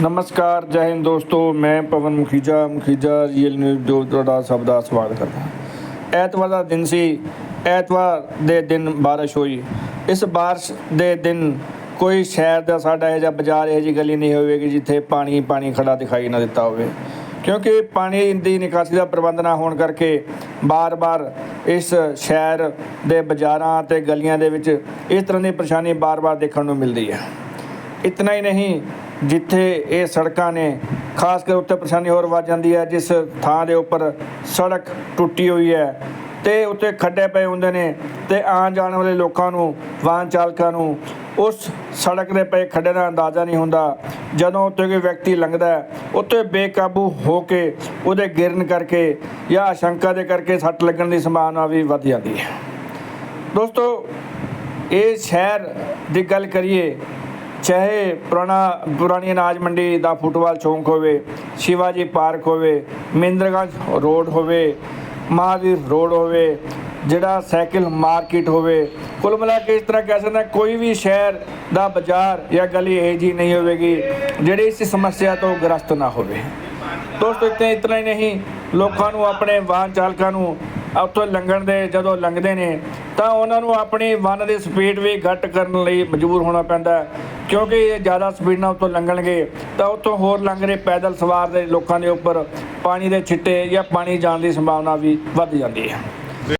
ਨਮਸਕਾਰ, ਜੈ ਹਿੰਦ ਦੋਸਤੋ, ਮੈਂ ਪਵਨ ਮੁਖੀਜਾ ਮੁਖੀਜਾ ਰੀਅਲ ਨਿਊਜ਼ ਜੋ ਤੁਹਾਡਾ ਸਭ ਦਾ ਸਵਾਗਤ ਕਰਦਾ ਐਤਵਾਰ ਦਾ ਦਿਨ ਸੀ, ਐਤਵਾਰ ਦੇ ਦਿਨ ਬਾਰਿਸ਼ ਹੋਈ। ਇਸ ਬਾਰਿਸ਼ ਦੇ ਦਿਨ ਕੋਈ ਸ਼ਹਿਰ ਦਾ ਸਾਡਾ ਇਹ ਜਿਹਾ ਬਾਜ਼ਾਰ, ਇਹ ਜਿਹੀ ਗਲੀ ਨਹੀਂ ਹੋਵੇਗੀ ਜਿੱਥੇ ਪਾਣੀ ਪਾਣੀ ਖੜਾ ਦਿਖਾਈ ਨਾ ਦਿੱਤਾ ਹੋਵੇ। ਕਿਉਂਕਿ ਪਾਣੀ ਦੀ ਨਿਕਾਸੀ ਦਾ ਪ੍ਰਬੰਧ ਨਾ ਹੋਣ ਕਰਕੇ ਬਾਰ-ਬਾਰ ਇਸ ਸ਼ਹਿਰ ਦੇ ਬਾਜ਼ਾਰਾਂ ਤੇ ਗਲੀਆਂ ਦੇ ਵਿੱਚ ਇਸ ਤਰ੍ਹਾਂ ਦੀ ਪਰੇਸ਼ਾਨੀ ਬਾਰ-ਬਾਰ ਦੇਖਣ ਨੂੰ ਮਿਲਦੀ ਹੈ। ਇਤਨਾ ਹੀ ਨਹੀਂ ਜਿੱਥੇ ਇਹ ਸੜਕਾਂ ਨੇ, ਖਾਸ ਕਰ ਉੱਤੇ ਪਰੇਸ਼ਾਨੀ ਹੋਰ ਵੱਧ ਜਾਂਦੀ ਹੈ, ਜਿਸ ਥਾਂ ਦੇ ਉੱਪਰ ਸੜਕ ਟੁੱਟੀ ਹੋਈ ਹੈ ਤੇ ਉੱਤੇ ਖੱਡੇ ਪਏ ਹੁੰਦੇ ਨੇ ਤੇ ਆਉਣ ਜਾਣ ਵਾਲੇ ਲੋਕਾਂ ਨੂੰ, ਵਾਹਨ ਚਾਲਕਾਂ ਨੂੰ, ਉਸ ਸੜਕ ਦੇ ਪਏ ਖੱਡੇ ਦਾ ਅੰਦਾਜ਼ਾ ਨਹੀਂ ਹੁੰਦਾ। ਜਦੋਂ ਉੱਤੇ ਕੋਈ ਵਿਅਕਤੀ ਲੰਘਦਾ ਹੈ ਉੱਤੇ ਬੇਕਾਬੂ ਹੋ ਕੇ ਉਹਦੇ ਗਿਰਨ ਕਰਕੇ ਜਾਂ ਆਸ਼ੰਕਾ ਦੇ ਕਰਕੇ ਸੱਟ ਲੱਗਣ ਦੀ ਸੰਭਾਵਨਾ ਵੀ ਵੱਧ ਜਾਂਦੀ ਹੈ। ਦੋਸਤੋ, ਇਹ ਸ਼ਹਿਰ ਦੀ ਗੱਲ ਕਰੀਏ ਚਾਹੇ ਪੁਰਾਣਾ, ਪੁਰਾਣੀ ਅਨਾਜ ਮੰਡੀ ਦਾ ਫੁੱਟਬਾਲ ਚੌਂਕ ਹੋਵੇ, ਸ਼ਿਵਾਜੀ ਪਾਰਕ ਹੋਵੇ, ਮਹਿੰਦਰਗੰਜ ਰੋਡ ਹੋਵੇ, ਮਹਾਵੀਰ ਰੋਡ ਹੋਵੇ, ਜਿਹੜਾ ਸਾਈਕਲ ਮਾਰਕੀਟ ਹੋਵੇ, ਕੁੱਲ ਮਿਲਾ ਕੇ ਇਸ ਤਰ੍ਹਾਂ ਕਹਿ ਸਕਦੇ ਹਾਂ, ਕੋਈ ਵੀ ਸ਼ਹਿਰ ਦਾ ਬਾਜ਼ਾਰ ਜਾਂ ਗਲੀ ਇਹ ਜੀ ਨਹੀਂ ਹੋਵੇਗੀ, ਜਿਹੜੀ ਇਸ ਸਮੱਸਿਆ ਤੋਂ ਗ੍ਰਸਤ ਨਾ ਹੋਵੇ। ਦੋਸਤੋ, ਇੱਥੇ ਇਤਨਾ ਹੀ ਨਹੀਂ। ਲੋਕਾਂ ਨੂੰ, ਆਪਣੇ ਵਾਹਨ ਚਾਲਕਾਂ ਨੂੰ ਉੱਥੋਂ ਲੰਘਣ ਦੇ ਜਦੋਂ ਲੰਘਦੇ ਨੇ, ਤਾਂ ਉਹਨਾਂ ਨੂੰ ਆਪਣੀ ਵਾਹਨ ਦੀ ਸਪੀਡ ਵੀ ਘੱਟ ਕਰਨ ਲਈ ਮਜਬੂਰ ਹੋਣਾ ਪੈਂਦਾ ਕਿਉਂਕਿ ਇਹ ਜ਼ਿਆਦਾ ਸਪੀਡ ਨਾਲ ਉੱਥੋਂ ਲੰਘਣਗੇ, ਤਾਂ ਉੱਥੋਂ ਹੋਰ ਲੰਘ ਰਹੇ ਪੈਦਲ ਸਵਾਰ ਦੇ ਲੋਕਾਂ ਦੇ ਉੱਪਰ ਪਾਣੀ ਦੇ ਛਿੱਟੇ ਜਾਂ ਪਾਣੀ ਜਾਣ ਦੀ ਸੰਭਾਵਨਾ ਵੀ ਵੱਧ ਜਾਂਦੀ ਹੈ।